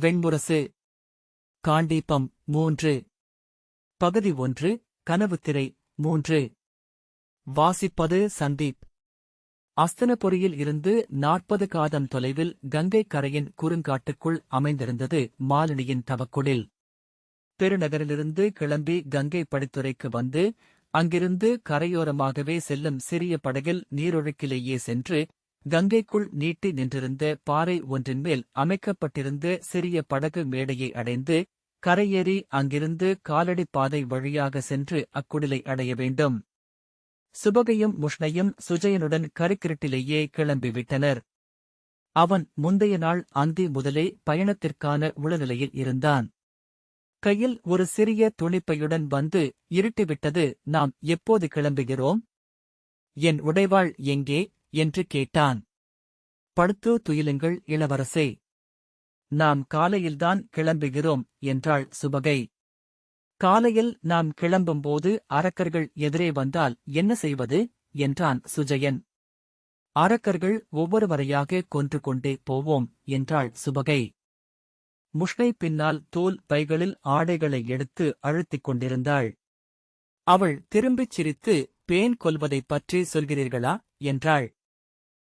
வெண்முரசு. காண்டீபம் மூன்று. பகுதி ஒன்று கனவுத்திரை மூன்று. வாசிப்பது சந்தீப். அஸ்தனபுரியில் இருந்து நாற்பது காதம் தொலைவில் கங்கைக் கரையின் குறுங்காட்டுக்குள் அமைந்திருந்தது மாலினியின் தவக்குடில். பெருநகரிலிருந்து கிளம்பி கங்கை படித்துறைக்கு வந்து அங்கிருந்து கரையோரமாகவே செல்லும் சிறிய படகில் நீரொழுக்கிலேயே சென்று கங்கைக்குள் நீட்டி நின்றிருந்த பாறை ஒன்றின் மேல் அமைக்கப்பட்டிருந்த சிறிய படகு மேடையை அடைந்து கரையேறி அங்கிருந்து காலடி பாதை வழியாக சென்று அக்குடிலை அடைய வேண்டும். சுபகையும் முஷ்ணையும் சுஜயனுடன் கருக்கிருட்டிலேயே கிளம்பிவிட்டனர். அவன் முந்தைய நாள் அந்தி முதலே பயணத்திற்கான உளநிலையில் இருந்தான். கையில் ஒரு சிறிய துணிப்பையுடன் வந்து இருட்டிவிட்டது நாம் எப்போது கிளம்புகிறோம்? என் உடைவாள் எங்கே? என்று கேட்டான். படுத்து துயிலுங்கள் இளவரசே. நாம் காலையில்தான் கிளம்புகிறோம் என்றாள் சுபகை. காலையில் நாம் கிளம்பும்போது அரக்கர்கள் எதிரே வந்தால் என்ன செய்வது என்றான் சுஜயன். அரக்கர்கள் ஒவ்வொருவரையாக கொன்று கொண்டே போவோம் என்றாள் சுபகை. முஷ்ணை பின்னால் தோல் பைகளில் ஆடைகளை எடுத்து அழுத்திக் கொண்டிருந்தாள். அவள் திரும்பிச் சிரித்து பேன் கொல்வதைப் பற்றி சொல்கிறீர்களா? என்றாள்.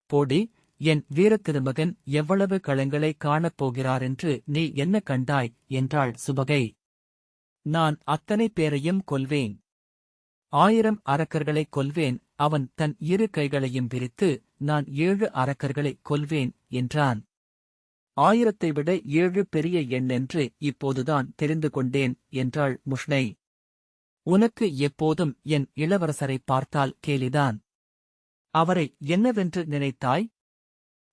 போடி என் வீரத்திருமகன் எவ்வளவு களங்களை காணப் போகிறாரென்று நீ என்ன கண்டாய்? என்றாள் சுபகை. நான் அத்தனை பேரையும் கொல்வேன். ஆயிரம் அரக்கர்களைக் கொல்வேன். அவன் தன் இரு கைகளையும் பிரித்து நான் ஏழு அரக்கர்களைக் கொல்வேன் என்றான். ஆயிரத்தை விட ஏழு பெரிய எண் என்று இப்போதுதான் தெரிந்து கொண்டேன் என்றாள் முஷ்ணை உனக்கு எப்போதும் என் இளவரசரை பார்த்தால் கேலிதான். அவரை என்னவென்று நினைத்தாய்?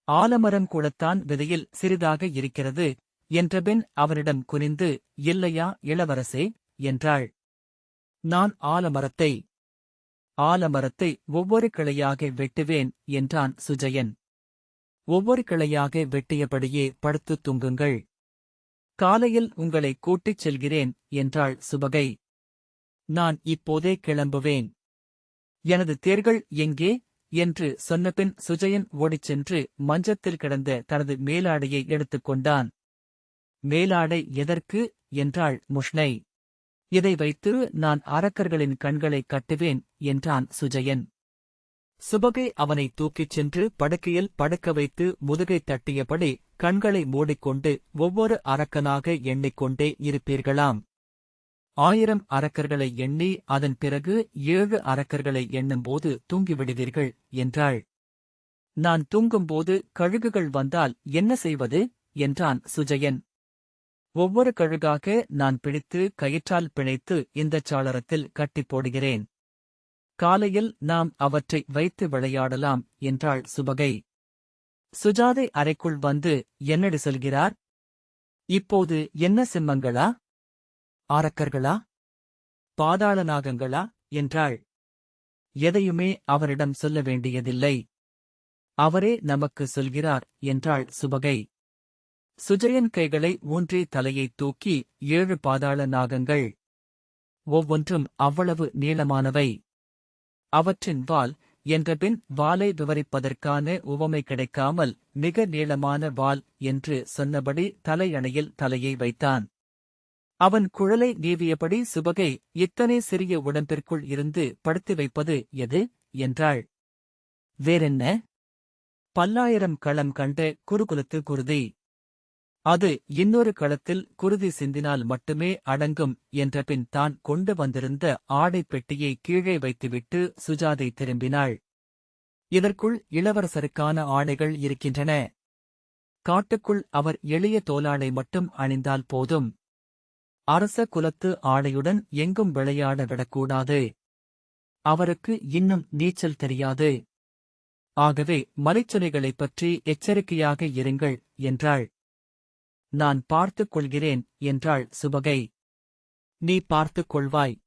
ஆலமரம் கூடத்தான் விதையில் சிறிதாக இருக்கிறது என்றபின் அவனிடம் குனிந்து இல்லையா இளவரசே? என்றாள். நான் ஆலமரத்தை ஆலமரத்தை ஒவ்வொரு கிளையாக வெட்டுவேன் என்றான் சுஜயன். ஒவ்வொரு கிளையாக வெட்டியபடியே படுத்துத் தூங்குங்கள். காலையில் உங்களை கூட்டிச் செல்கிறேன் என்றாள் சுபகை. நான் இப்போதே கிளம்புவேன். எனது தேர்கள் எங்கே? என்று சொன்னபின் சுஜயன் ஓடிச் சென்று மஞ்சத்தில் கிடந்த தனது மேலாடையை எடுத்துக் கொண்டான். மேலாடை எதற்கு? என்றாள் முஷ்ணை. இதை வைத்து நான் அரக்கர்களின் கண்களை கட்டுவேன் என்றான் சுஜயன். சுபகை அவனை தூக்கிச் சென்று படுக்கையில் படுக்க வைத்து முதுகை தட்டியபடி கண்களை மூடிக்கொண்டு ஒவ்வொரு அரக்கனாக எண்ணிக்கொண்டே இருப்பீர்களாம். ஆயிரம் அரக்கர்களை எண்ணி அதன் பிறகு ஏழு அரக்கர்களை எண்ணும்போது தூங்கிவிடுவீர்கள் என்றாள். நான் தூங்கும்போது கழுகுகள் வந்தால் என்ன செய்வது? என்றான் சுஜயன். ஒவ்வொரு கழுகாக நான் பிடித்து கயிற்றால் பிணைத்து இந்தச் சாளரத்தில் கட்டிப் போடுகிறேன். காலையில் நாம் அவற்றை வைத்து விளையாடலாம் என்றாள் சுபகை. சுஜாதை அறைக்குள் வந்து என்னடி சொல்கிறார்? இப்போது என்ன சிம்மங்களா? ஆரக்கர்களா? பாதாள நாகங்களா என்றாள். எதையுமே அவரிடம் சொல்ல வேண்டியதில்லை. அவரே நமக்கு சொல்கிறார் என்றாள் சுபகை. சுஜயன் கைகளை ஊன்றி தலையைத் தூக்கி ஏழு பாதாள நாகங்கள் ஒவ்வொன்றும் அவ்வளவு நீளமானவை. அவற்றின் வால் என்றபின் வாலை விவரிப்பதற்கான உவமை கிடைக்காமல் மிக நீளமான வால் என்று சொன்னபடி தலையணையில் தலையை வைத்தான். அவன் குழலை நீவியபடி சுபகை இத்தனை சிறிய உடம்பிற்குள் இருந்து படுத்து வைப்பது எது? என்றாள். வேறென்ன? பல்லாயிரம் களம் கண்ட குருகுலத்து குருதி. அது இன்னொரு களத்தில் குருதி சிந்தினால் மட்டுமே அடங்கும் என்றபின் தான் கொண்டு வந்திருந்த ஆடைப் பெட்டியை கீழே வைத்துவிட்டு சுஜாதை திரும்பினாள். இதற்குள் இளவரசருக்கான ஆடைகள் இருக்கின்றன. காட்டுக்குள் அவர் எளிய தோலாடை மட்டும் அணிந்தால் போதும். அரச குலத்து ஆடையுடன் எங்கும் விளையாட விடக்கூடாது. அவருக்கு இன்னும் நீச்சல் தெரியாது. ஆகவே மலைச்சுனைகளைப் பற்றி எச்சரிக்கையாக இருங்கள் என்றாள். நான் பார்த்துக் கொள்கிறேன் என்றாள் சுபகை. நீ பார்த்துக் கொள்வாய்.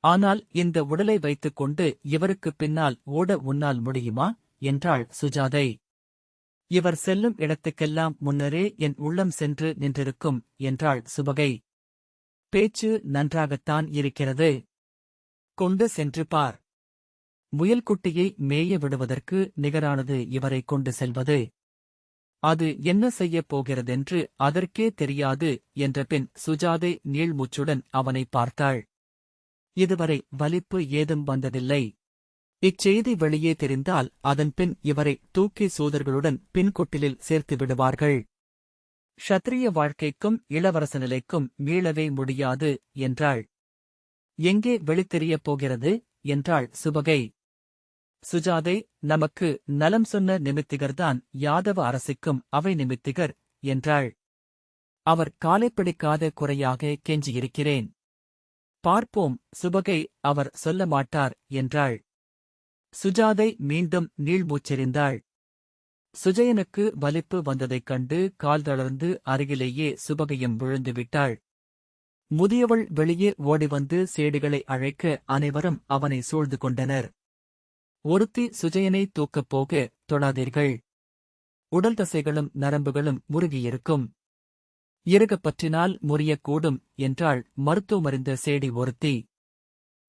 ஆனால் இந்த உடலை வைத்துக் கொண்டு இவருக்குப் பின்னால் ஓட உன்னால் முடியுமா? என்றாள் சுஜாதை. இவர் செல்லும் இடத்துக்கெல்லாம் முன்னரே என் உள்ளம் சென்று நின்றிருக்கும் என்றாள் சுபகை. பேச்சு நன்றாகத்தான் இருக்கிறது. கொண்டு சென்று பார். முயல்குட்டியை மேய விடுவதற்கு நிகரானது இவரை கொண்டு செல்வது. அது என்ன செய்யப் போகிறதென்று அதற்கே தெரியாது என்ற பின் சுஜாதை நீள்மூச்சுடன் அவனை பார்த்தாள். இதுவரை வலிப்பு ஏதும் வந்ததில்லை. இச்செய்தி வெளியே தெரிந்தால் அதன்பின் இவரை தூக்கி சூதர்களுடன் பின்கொட்டிலில் சேர்த்து விடுவார்கள். ஷத்திரிய வாழ்க்கைக்கும் இளவரச நிலைக்கும் மீளவே முடியாது என்றாள். எங்கே வெளித்தெரியப் போகிறது? என்றாள் சுபகை. சுஜாதை நமக்கு நலம் சொன்ன நிமித்திகர்தான் யாதவ அரசுக்கும் அவை நிமித்திகர் என்றாள். அவர் காலை பிடிக்காத குறையாக கெஞ்சியிருக்கிறேன். பார்ப்போம் சுபகை அவர் சொல்ல மாட்டார் என்றாள். சுஜாதை மீண்டும் நீள்மூச்செறிந்தாள். சுஜயனுக்கு வலிப்பு வந்ததைக் கண்டு கால் தளர்ந்து அருகிலேயே சுபகையும் விழுந்து விட்டாள் முதியவள் வெளியே ஓடிவந்து சேடிகளை அழைக்க அனைவரும் அவனை சூழ்ந்து கொண்டனர். ஒருத்தி சுஜயனை தூக்கப் போக தொழாதீர்கள் உடல் தசைகளும் நரம்புகளும் முருகியிருக்கும். இறுகப் பற்றினால் முறியக்கூடும் என்றாள் மருத்துவமறிந்த சேடி ஒருத்தி.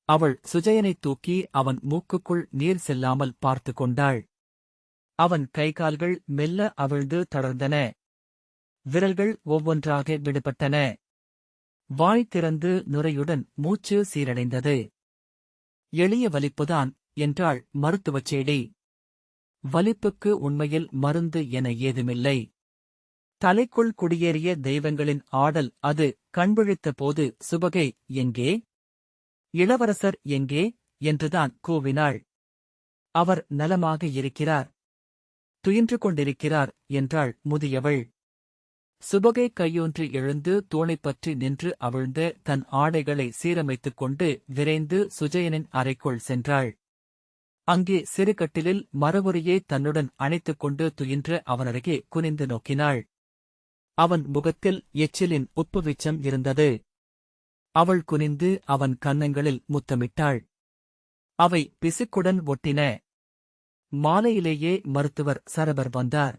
அவள் சுஜயனைத் தூக்கி அவன் மூக்குக்குள் நீர் செல்லாமல் பார்த்து கொண்டாள். அவன் கைகால்கள் மெல்ல அவிழ்ந்து தளர்ந்தன. விரல்கள் ஒவ்வொன்றாக விடுபட்டன. வாய் திறந்து நுரையுடன் மூச்சு சீரடைந்தது. எளிய வலிப்புதான் என்றாள் மருத்துவச் செடி. வலிப்புக்கு உண்மையில் மருந்து என ஏதுமில்லை. தலைக்குள் குடியேறிய தெய்வங்களின் ஆடல் அது கண்விழித்த போது சுபகை எங்கே? இளவரசர் எங்கே? என்றுதான் கூவினாள். அவர் நலமாக இருக்கிறார் துயின்று கொண்டிருக்கிறார் என்றாள் முதியவள். சுபகை கையொன்றி எழுந்து தோளை பற்றி நின்று அவிழ்ந்து தன் ஆடைகளை சீரமைத்துக் கொண்டு விரைந்து சுஜயனின் அறைக்குள் சென்றாள். அங்கே சிறு கட்டிலில் மரபுரியை தன்னுடன் அணைத்துக் கொண்டு துயின்ற அவனருகே குனிந்து நோக்கினாள். அவன் முகத்தில் எச்சிலின் உப்புவிச்சம் இருந்தது. அவள் குனிந்து அவன் கன்னங்களில் முத்தமிட்டாள். அவை பிசுக்குடன் ஒட்டின. மாலையிலேயே மருத்துவர் சரபர் வந்தார்.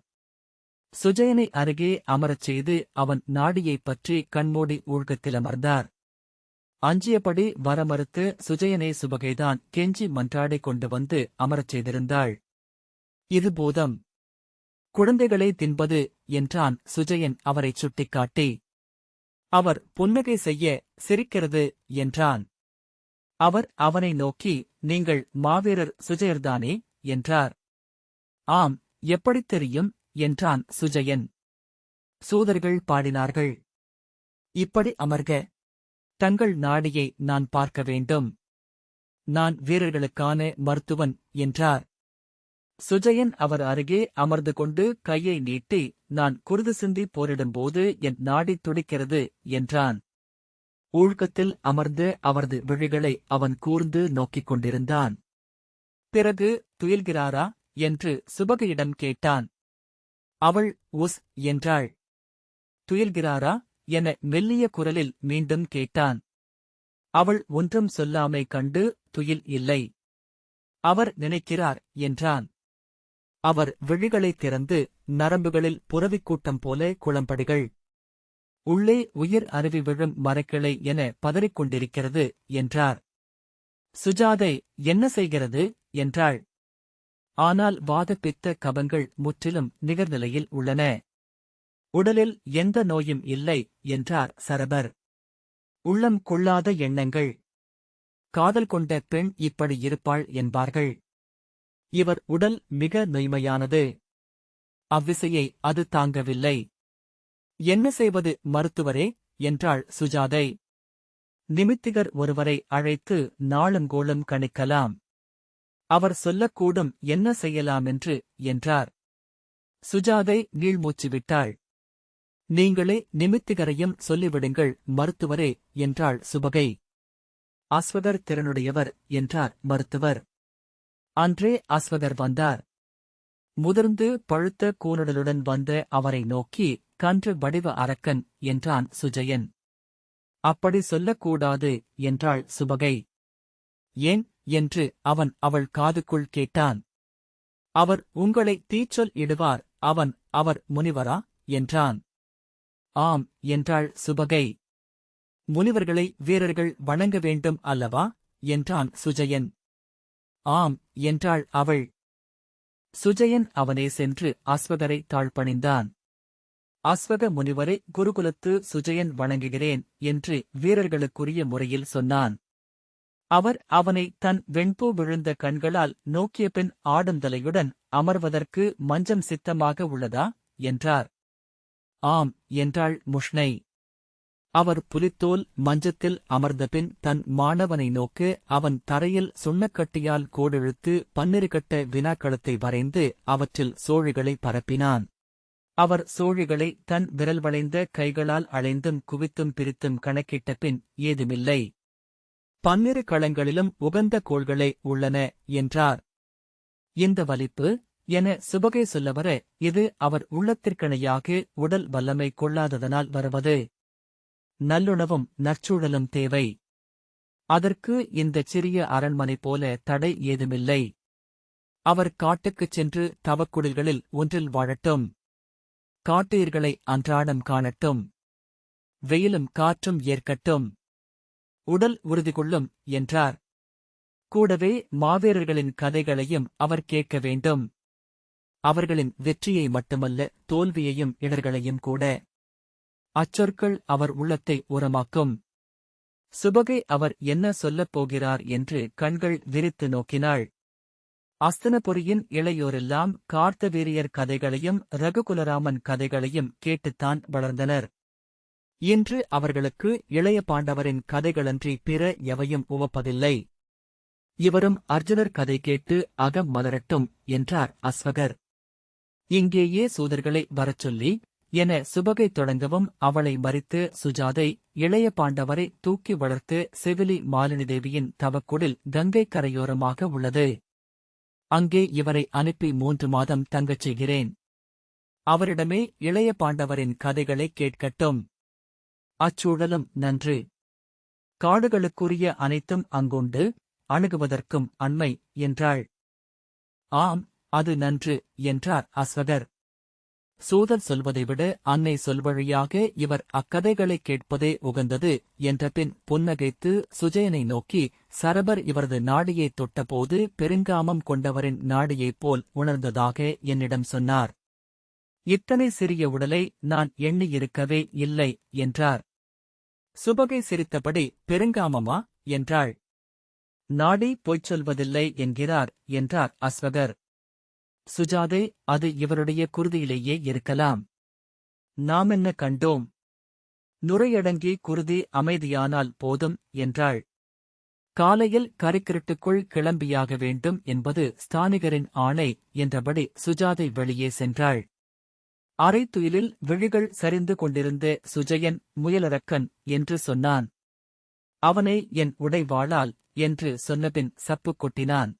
சுஜயனை அருகே அமரச் செய்து அவன் நாடியைப் பற்றி கண்மூடி ஊழ்கத்தில் அமர்ந்தார் அஞ்சியபடி வர மறுத்து சுஜயனை சுபகைதான் கெஞ்சி மன்றாடிக் கொண்டு வந்து அமரச் செய்திருந்தாள். இது பூதம். குழந்தைகளை தின்பது என்றான் சுஜயன் அவரைச் சுட்டிக்காட்டி. அவர் புன்னகை செய்ய சிரிக்கிறது என்றான். அவர் அவனை நோக்கி நீங்கள் மாவீரர் சுஜயர்தானே? என்றார். ஆம் எப்படித் தெரியும்? என்றான் சுஜயன். சூதர்கள் பாடினார்கள். இப்படி அமர்க. தங்கள் நாடியை நான் பார்க்க வேண்டும். நான் வீரர்களுக்கான மருத்துவன் என்றார். சுஜயன் அவர் அருகே அமர்ந்து கொண்டு கையை நீட்டி நான் குருது சிந்தி போரிடும்போது என் நாடி துடிக்கிறது என்றான். ஊழ்கத்தில் அமர்ந்து அவரது விழிகளை அவன் கூர்ந்து நோக்கிக் கொண்டிருந்தான். பிறகு துயில்கிறாரா? என்று சுபகையிடம் கேட்டான். அவள் உஸ் என்றாள். துயில்கிறாரா? என மெல்லிய குரலில் மீண்டும் கேட்டான். அவள் ஒன்றும் சொல்லாமை கண்டு துயில் இல்லை. அவர் நினைக்கிறார் என்றான். அவர் விழிகளைத் திறந்து நரம்புகளில் புறவிக் கூட்டம் போல குளம்படிகள் உள்ளே உயிர் அருவி விழும் மரக்கிளை என பதறிக் கொண்டிருக்கிறது என்றார். சுஜாதை என்ன செய்கிறது? என்றாள். ஆனால் வாதப்பித்த கபங்கள் முற்றிலும் நிகர்நிலையில் உள்ளன. உடலில் எந்த நோயும் இல்லை என்றார் சரபர். உள்ளம் கொள்ளாத எண்ணங்கள். காதல் கொண்ட பெண் இப்படி இருப்பாள் என்பார்கள். இவர் உடல் மிக நொய்மையானது அவ்விசையை அது தாங்கவில்லை. என்ன செய்வது மருத்துவரே? என்றாள் சுஜாதை. நிமித்திகர் ஒருவரை அழைத்து நாளுங்கோளும் கணிக்கலாம். அவர் சொல்லக்கூடும் என்ன செய்யலாமென்று என்றார். சுஜாதை நீள்மூச்சு விட்டாள் நீங்களே நிமித்திகரையும் சொல்லிவிடுங்கள் மருத்துவரே என்றாள் சுபகை. அஸ்வகர் திறனுடையவர் என்றார் மருத்துவர். அன்றே அஸ்வகர் வந்தார். முதிர்ந்து பழுத்த கூனடலுடன் வந்த அவரை நோக்கி கன்று வடிவ அரக்கன் என்றான் சுஜயன். அப்படி சொல்லக்கூடாது என்றாள் சுபகை. ஏன் என்று அவன் அவள் காதுக்குள் கேட்டான். அவர் உங்களை தீச்சொல் இடுவார் அவன் அவர் முனிவரா? என்றான். ஆம் என்றாள் சுபகை. முனிவர்களை வீரர்கள் வணங்க வேண்டும் அல்லவா? என்றான் சுஜயன். ஆம் என்றாள் அவள். சுஜயன் அவனே சென்று அஸ்வகரை தாழ்பணிந்தான். அஸ்வக முனிவரை குருகுலத்து சுஜயன் வணங்குகிறேன் என்று வீரர்களுக்குரிய முறையில் சொன்னான். அவர் அவனை தன் வெண்பூ விழுந்த கண்களால் நோக்கிய பின் ஆடுந்தலையுடன் அமர்வதற்கு மஞ்சம் சித்தமாக உள்ளதா? என்றார். ஆம் என்றாள் முஷ்னை. அவர் புலித்தோல் மஞ்சத்தில் அமர்ந்தபின் தன் மாணவனை நோக்கு அவன் தரையில் சுண்ணக்கட்டியால் கோடெழுத்து பன்னிருகட்ட வினாக்களத்தை வரைந்து அவற்றில் சோழிகளை பரப்பினான். அவர் சோழிகளை தன் விரல் வளைந்த கைகளால் அலைந்தும் குவித்தும் பிரித்தும் கணக்கிட்ட பின் ஏதுமில்லை. பன்னிரு களங்களிலும் உகந்த கோள்களே உள்ளன என்றார். இந்த வலிப்பு என சுபகை சொல்லவர இது அவர் உள்ளத்திற்கணையாக உடல் வல்லமை கொள்ளாததனால் வருவது. நல்லுணவும் நற்சூழலும் தேவை. அதற்கு இந்தச் சிறிய அரண்மனை போல தடை ஏதுமில்லை. அவர் காட்டுக்குச் சென்று தவக்குடில்களில் ஒன்றில் வாழட்டும். காட்டீர்களை அன்றாடம் காணட்டும். வெயிலும் காற்றும் ஏற்கட்டும். உடல் உறுதி கொள்ளும் என்றார். கூடவே மாவீரர்களின் கதைகளையும் அவர் கேட்க வேண்டும். அவர்களின் வெற்றியை மட்டுமல்ல தோல்வியையும் இடர்களையும் கூட. அச்சொற்கள் அவர் உள்ளத்தை உரமாக்கும். சுபகை அவர் என்ன சொல்லப் போகிறார் என்று கண்கள் விரித்து நோக்கினாள். அஸ்தனபுரியின் இளையோரெல்லாம் கார்த்தவீரியர் கதைகளையும் ரகுகுலராமன் கதைகளையும் கேட்டுத்தான் வளர்ந்தனர். இன்று அவர்களுக்கு இளைய பாண்டவரின் கதைகளன்றி பிற எவையும் உவப்பதில்லை. இவரும் அர்ஜுனர் கதை கேட்டு அகம் மலரட்டும் என்றார் அஸ்வகர். இங்கேயே சூதர்களை வரச் சொல்லி என சுபகை தொடங்கவும் அவளை மறித்து சுஜாதை இளைய பாண்டவரை தூக்கி வளர்த்து செவிலி மாலினி தேவியின் தவக்குடில் கங்கை கரையோரமாக உள்ளது. அங்கே இவரை அனுப்பி மூன்று மாதம் தங்கச் செய்கிறேன். அவரிடமே இளைய பாண்டவரின் கதைகளை கேட்கட்டும். அச்சூழலும் நன்று. காடுகளுக்குரிய அனைத்தும் அங்குண்டு அணுகுவதற்கும் அண்மை என்றாள். ஆம் அது நன்று என்றார் அஸ்வகர். சூதர் சொல்வதை விட அன்னை சொல்வழியாக இவர் அக்கதைகளைக் கேட்பதே உகந்தது என்றபின் புன்னகைத்து சுஜயனை நோக்கி சரபர் இவரது நாடியைத் தொட்டபோது பெருங்காமம் கொண்டவரின் நாடியைப் போல் உணர்ந்ததாக என்னிடம் சொன்னார். இத்தனை சிறிய உடலை நான் எண்ணியிருக்கவே இல்லை என்றார். சுபகை சிரித்தபடி பெருங்காமமா? என்றாள். நாடி பொய்ச் சொல்வதில்லை என்கிறார் என்றார் அஸ்வகர். சுஜாதே அது இவருடைய குருதியிலேயே இருக்கலாம். நாம் என்ன கண்டோம்? நுரையடங்கி குருதி அமைதியானால் போதும் என்றாள். காலையில் கரிக்கிருட்டுக்குள் கிளம்பியாக வேண்டும் என்பது ஸ்தானிகரின் ஆணை என்றபடி சுஜாதை வெளியே சென்றாள். அரைத்துயிலில் விழிகள் சரிந்து கொண்டிருந்த சுஜயன் முயலரக்கன் என்று சொன்னான். அவனை என் உடைவாளால் என்று சொன்னபின் சப்பு கொட்டினான்.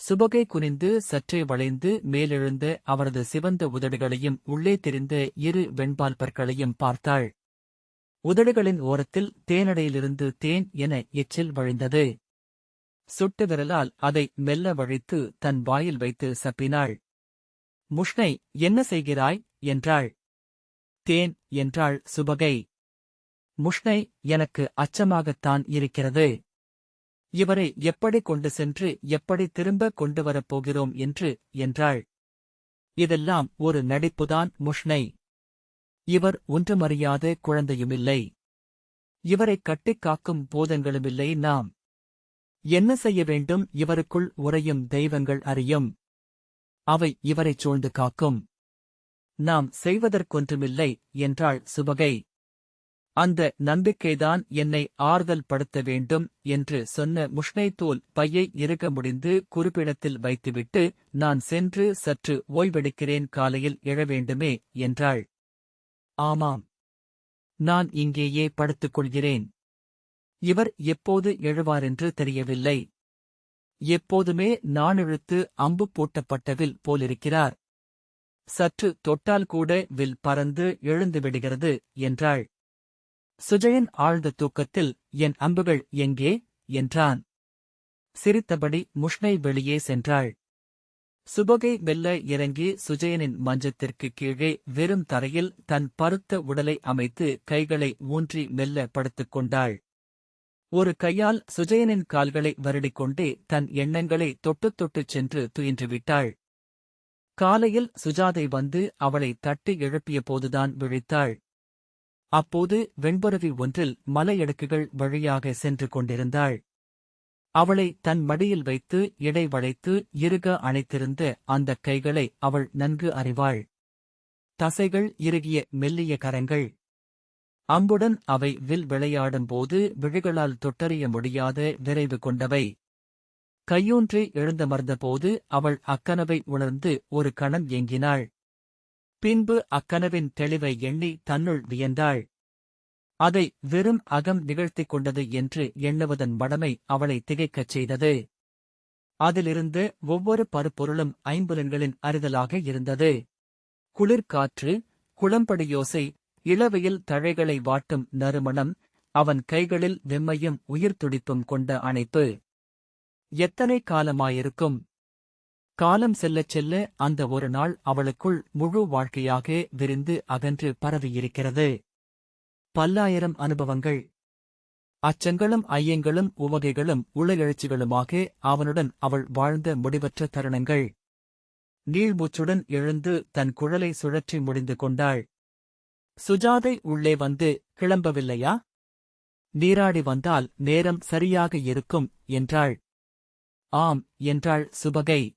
சுபகை குனிந்து சற்றே வளைந்து மேலெழுந்த அவரது சிவந்த உதடுகளையும் உள்ளே தெரிந்த இரு வெண்பால் பற்களையும் பார்த்தாள். உதடுகளின் ஓரத்தில் தேனடையிலிருந்து தேன் என எச்சில் வழிந்தது. சுட்டு விரலால் அதை மெல்ல வழித்து தன் வாயில் வைத்து சப்பினாள். முஷ்னை என்ன செய்கிறாய்? என்றாள். தேன் என்றாள் சுபகை. முஷ்னை எனக்கு அச்சமாகத்தான் இருக்கிறது. இவரை எப்படி கொண்டு சென்று எப்படி திரும்ப கொண்டு வரப்போகிறோம் என்று என்றாள். இதெல்லாம் ஒரு நடிப்புதான் முஷ்னை இவர் ஒன்றுமறியாத குழந்தையுமில்லை. இவரை கட்டிக் காக்கும் போதங்களுமில்லை நாம். என்ன செய்ய வேண்டும்? இவருக்குள் உறையும் தெய்வங்கள் அறியும். அவை இவரைச் சூழ்ந்து காக்கும். நாம் செய்வதற்கொன்றுமில்லை என்றாள் சுபகை. அந்த நம்பிக்கைதான் என்னை ஆறுதல் படுத்த வேண்டும் என்று சொன்ன முஷ்னைத்தோல் பையை இறுக முடிந்து குறிப்பிடத்தில் வைத்துவிட்டு நான் சென்று சற்று ஓய்வெடுக்கிறேன் காலையில் எழ வேண்டுமே என்றாள். ஆமாம். நான் இங்கேயே படுத்துக் கொள்கிறேன். இவர் எப்போது எழுவாரென்று தெரியவில்லை. எப்போதுமே நானெழுத்து அம்பு பூட்டப்பட்டவில் போலிருக்கிறார். சற்று தொட்டால் கூட வில் பறந்து எழுந்து விடுகிறது என்றாள். சுஜயன் ஆழ்ந்த தூக்கத்தில் என் அம்புகள் எங்கே? என்றான். சிரித்தபடி முஷ்னை வெளியே சென்றாள். சுபகை மெல்ல இறங்கி சுஜயனின் மஞ்சத்திற்கு கீழே வெறும் தரையில் தன் பருத்த உடலை அமைத்து கைகளை ஊன்றி மெல்ல படுத்துக் கொண்டாள். ஒரு கையால் சுஜயனின் கால்களை வருடிக்கொண்டே தன் எண்ணங்களை தொட்டுத் தொட்டுச் சென்று துயின்றுவிட்டாள் காலையில் சுஜாதை வந்து அவளை தட்டி எழுப்பிய போதுதான் விழித்தாள். அப்போது வெண்புறவி ஒன்றில் மலையடுக்குகள் வழியாக சென்று கொண்டிருந்தாள். அவளை தன் மடியில் வைத்து இடை வளைத்து இறுக அணைத்திருந்த அந்தக் கைகளை அவள் நன்கு அறிவாள். தசைகள் இறுகிய மெல்லிய கரங்கள். அம்புடன் அவை வில் விளையாடும்போது விழிகளால் தொட்டறிய முடியாத விரைவு கொண்டவை. கையூன்றி எழுந்தமர்ந்தபோது அவள் அக்கனவை உணர்ந்து ஒரு கணம் ஏங்கினாள். பின்பு அக்கனவின் தெளிவை எண்ணி தன்னுள் வியந்தாள். அதை வெறும் அகம் நிகழ்த்திக் கொண்டது என்று எண்ணுவதன் மடமை அவளை திகைக்கச் செய்தது. அதிலிருந்து ஒவ்வொரு பருப்பொருளும் ஐம்புலன்களின் அறிதலாக இருந்தது. குளிர்காற்று குளம்படியோசை இளவையில் தழைகளை வாட்டும் நறுமணம் அவன் கைகளில் வெம்மையும் உயிர் துடிப்பும் கொண்ட அணைப்பு. எத்தனை காலமாயிருக்கும்? காலம் செல்லச் செல்ல அந்த ஒரு நாள் அவளுக்குள் முழு வாழ்க்கையாக விரிந்து அகன்று பரவியிருக்கிறது. பல்லாயிரம் அனுபவங்கள். அச்சங்களும் ஐயங்களும் உவகைகளும் உளஎழுச்சிகளுமாக அவனுடன் அவள் வாழ்ந்த முடிவற்ற தருணங்கள். நீள்மூச்சுடன் எழுந்து தன் குழலை சுழற்றி முடிந்து கொண்டாள். சுஜாதை உள்ளே வந்து கிளம்பவில்லையா? நீராடி வந்தால் நேரம் சரியாக இருக்கும் என்றாள். ஆம் என்றாள் சுபகை.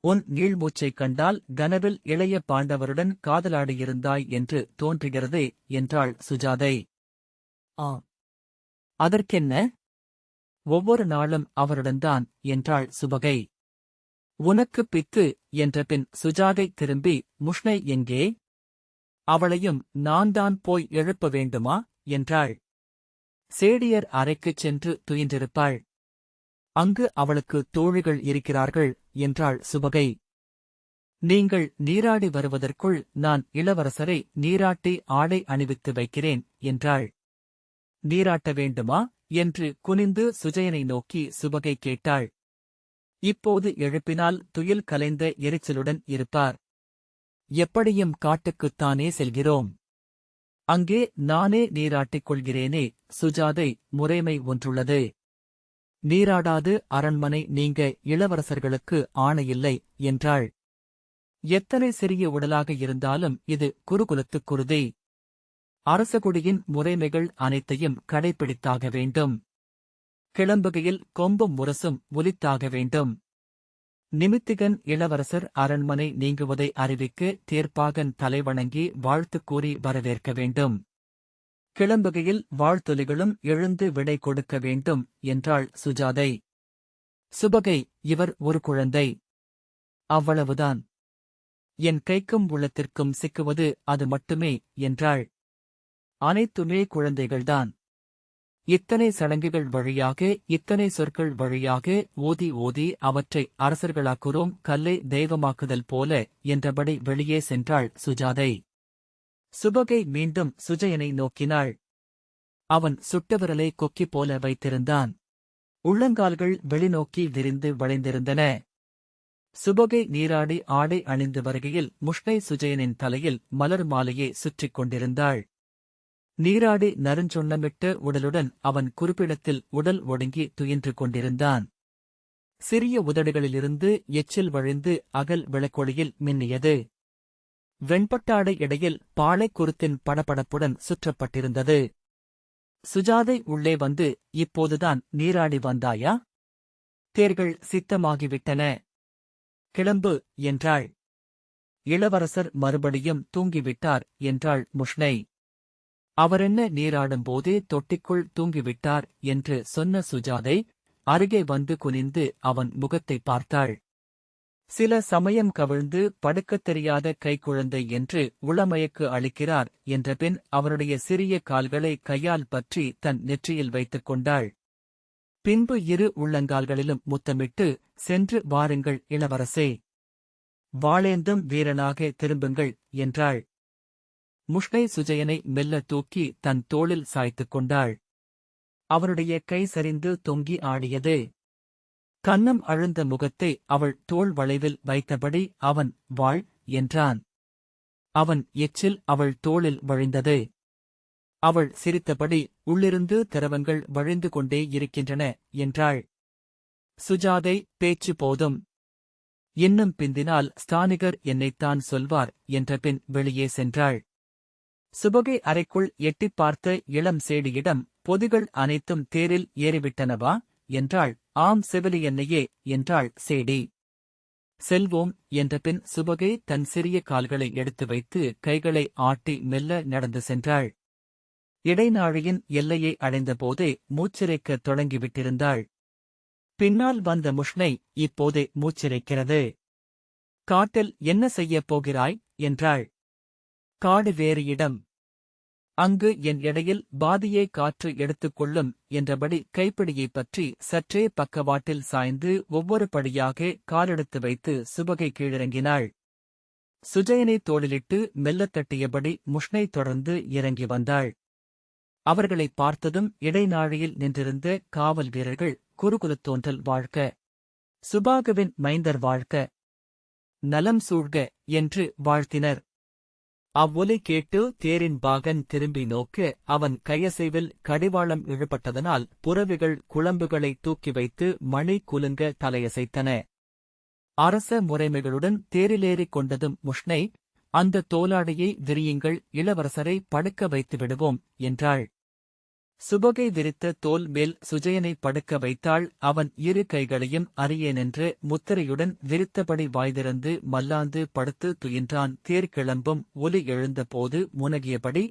உன் நீழ்மூச்சைக் கண்டால் கனவில் இளைய பாண்டவருடன் காதலாடியிருந்தாய் என்று தோன்றுகிறதே என்றாள் சுஜாதை. ஆ அதற்கென்ன? ஒவ்வொரு நாளும் அவருடன்தான் என்றாள் சுபகை. உனக்கு பித்து என்ற பின் சுஜாதை திரும்பி முஷ்ணை எங்கே? அவளையும் நான் தான் போய் எழுப்ப வேண்டுமா? என்றாள். சேடியர் அறைக்குச் சென்று துயின்றிருப்பாள். அங்கு அவளுக்கு தோழிகள் இருக்கிறார்கள் என்றாள் சுபகை. நீங்கள் நீராடி வருவதற்குள் நான் இளவரசரை நீராட்டி ஆடை அணிவித்து வைக்கிறேன் என்றாள். நீராட்ட வேண்டுமா என்று குனிந்து சுஜயனை நோக்கி சுபகை கேட்டாள். இப்போது எழுப்பினால் துயில் கலைந்த எரிச்சலுடன் இருப்பார். எப்படியும் காட்டுக்குத்தானே செல்கிறோம். அங்கே நானே நீராட்டிக் கொள்கிறேனே சுஜாதை முறைமை ஒன்றுள்ளது. நீராடாது அரண்மனை நீங்க இளவரசர்களுக்கு ஆணையில்லை என்றாள். எத்தனை சிறிய உடலாக இருந்தாலும் இது குருகுலத்துக் குருதி. அரசகுடியின் முறைமைகள் அனைத்தையும் கடைபிடித்தாக வேண்டும். கிளம்புகையில் கொம்பும் முரசும் ஒலித்தாக வேண்டும். நிமித்திகன் இளவரசர் அரண்மனை நீங்குவதை அறிவிக்க தேர்ப்பாகன் தலைவணங்கி வாழ்த்து கூறி வரவேற்க வேண்டும். கிளம்புகையில் வாழ்த்துலிகளும் எழுந்து விடை கொடுக்க வேண்டும் என்றாள் சுஜாதை. சுபகை இவர் ஒரு குழந்தை. அவ்வளவுதான். என் கைக்கும் உள்ளத்திற்கும் சிக்குவது அது மட்டுமே என்றாள். அனைத்துமே குழந்தைகள்தான். இத்தனை சடங்குகள் வழியாக இத்தனை சொற்கள் வழியாக ஓதி ஓதி அவற்றை அரசர்களாக்குறோம் கல்லை தெய்வமாக்குதல் போல என்றபடி வெளியே சென்றாள் சுஜாதை. சுபகை மீண்டும் சுஜயனை நோக்கினாள். அவன் சுட்டவிரலை கொக்கி போல வைத்திருந்தான். உள்ளங்கால்கள் வெளிநோக்கி விரிந்து வளைந்திருந்தன. சுபகை நீராடி ஆடை அணிந்து வருகையில் முஷ்டை சுஜயனின் தலையில் மலர் மாலையை சுற்றிக் கொண்டிருந்தாள். நீராடி நறுஞ்சொன்னமிட்ட உடலுடன் அவன் குறிப்பிடத்தில் உடல் ஒடுங்கி துயின்று கொண்டிருந்தான். சிறிய உதடுகளிலிருந்து எச்சில் வழிந்து அகல் விளக்கொளியில் மின்னியது. வெண்பட்டாடை இடையில் பாலைக்குருத்தின் படபடப்புடன் சுற்றப்பட்டிருந்தது. சுஜாதை உள்ளே வந்து இப்போதுதான் நீராடி வந்தாயா? தேர்கள் சித்தமாகிவிட்டன. கிளம்பு என்றாள். இளவரசர் மறுபடியும் தூங்கிவிட்டார் என்றாள் முஷ்ணை. அவரென்ன நீராடும்போதே தொட்டிக்குள் தூங்கிவிட்டார் என்று சொன்ன சுஜாதை அருகே வந்து குனிந்து அவன் முகத்தை பார்த்தாள். சில சமயம் கவிழ்ந்து படுக்கத் தெரியாத கைக்குழந்தை என்று உளமயக்கு அளிக்கிறார் என்றபின் அவருடைய சிறிய கால்களை கையால் பற்றி தன் நெற்றியில் வைத்துக் கொண்டாள். பின்பு இரு உள்ளங்கால்களிலும் முத்தமிட்டு சென்று வாருங்கள் இளவரசே. வாளேந்தும் வீரனாக திரும்புங்கள் என்றாள். முஷ்கை சுஜயனை மெல்ல தூக்கி தன் தோளில் சாய்த்துக் கொண்டாள். அவருடைய கை சரிந்து தொங்கி ஆடியது. கன்னம் அழுந்த முகத்தை அவள் தோள் வளைவில் வைத்தபடி அவன் வாழ் என்றான். அவன் எச்சில் அவள் தோளில் வழிந்தது. அவள் சிரித்தபடி உள்ளிருந்து திரவங்கள் வழிந்து கொண்டே இருக்கின்றன என்றாள். சுஜாதை பேச்சு போதும். இன்னும் பிந்தினால் ஸ்தானிகர் என்னைத்தான் சொல்வார் என்ற பின் வெளியே சென்றாள். சுபகை அறைக்குள் எட்டிப் பார்த்த இளம் சேடியிடம் பொதிகள் அனைத்தும் தேரில் ஏறிவிட்டனவா? என்றாள். ஆம் செவிலியன்னையே என்றாள் சேடி. செல்வோம் என்ற பின் சுபகை தன் சிறிய கால்களை எடுத்து வைத்து கைகளை ஆட்டி மெல்ல நடந்து சென்றாள். இடைநாழியின் எல்லையை அடைந்தபோதே மூச்சிரைக்கத் தொடங்கிவிட்டிருந்தாள். பின்னால் வந்த முஷ்னை இப்போதே மூச்சிரைக்கிறது. காட்டில் என்ன செய்யப் போகிறாய்? என்றாள். காடு வேறு இடம். அங்கு என் இடையில் பாதியை காற்று எடுத்துக்கொள்ளும் என்றபடி கைப்பிடியைப் பற்றி சற்றே பக்கவாட்டில் சாய்ந்து ஒவ்வொரு படியாக காலெடுத்து வைத்து சுபகை கீழிறங்கினாள். சுஜயனை தோளிலிட்டு மெல்லத் தட்டியபடி முஷ்னை தொடர்ந்து இறங்கி வந்தாள். அவர்களைப் பார்த்ததும் இடைநாழியில் நின்றிருந்த காவல் வீரர்கள் குறுகுலத்தோன்றல் வாழ்க்க சுபாகுவின் மைந்தர் வாழ்க்க நலம் சூழ்க என்று வாழ்த்தினர். அவ்வொலி கேட்டு தேரின் பாகன் திரும்பி நோக்க அவன் கையசைவில் கடிவாளம் இழுபட்டதனால் புறவிகள் குழம்புகளை தூக்கி வைத்து மணி குலுங்க தலையசைத்தன. அரச முறைமைகளுடன் தேரிலேறிக் கொண்டதும் முஷ்னை அந்த தோலாடையை விரியுங்கள் இளவரசரை படுக்க வைத்து விடுவோம் என்றாள். சுபகை விரித்த தோல் மேல் சுஜயனை படுக்க வைத்தாள். அவன் இரு கைகளையும் அறியேனென்று முத்திரையுடன் விரித்தபடி வாய்திறந்து மல்லாந்து படுத்து துயின்றான். தேர் கிளம்பும் ஒலி எழுந்தபோது முனகியபடி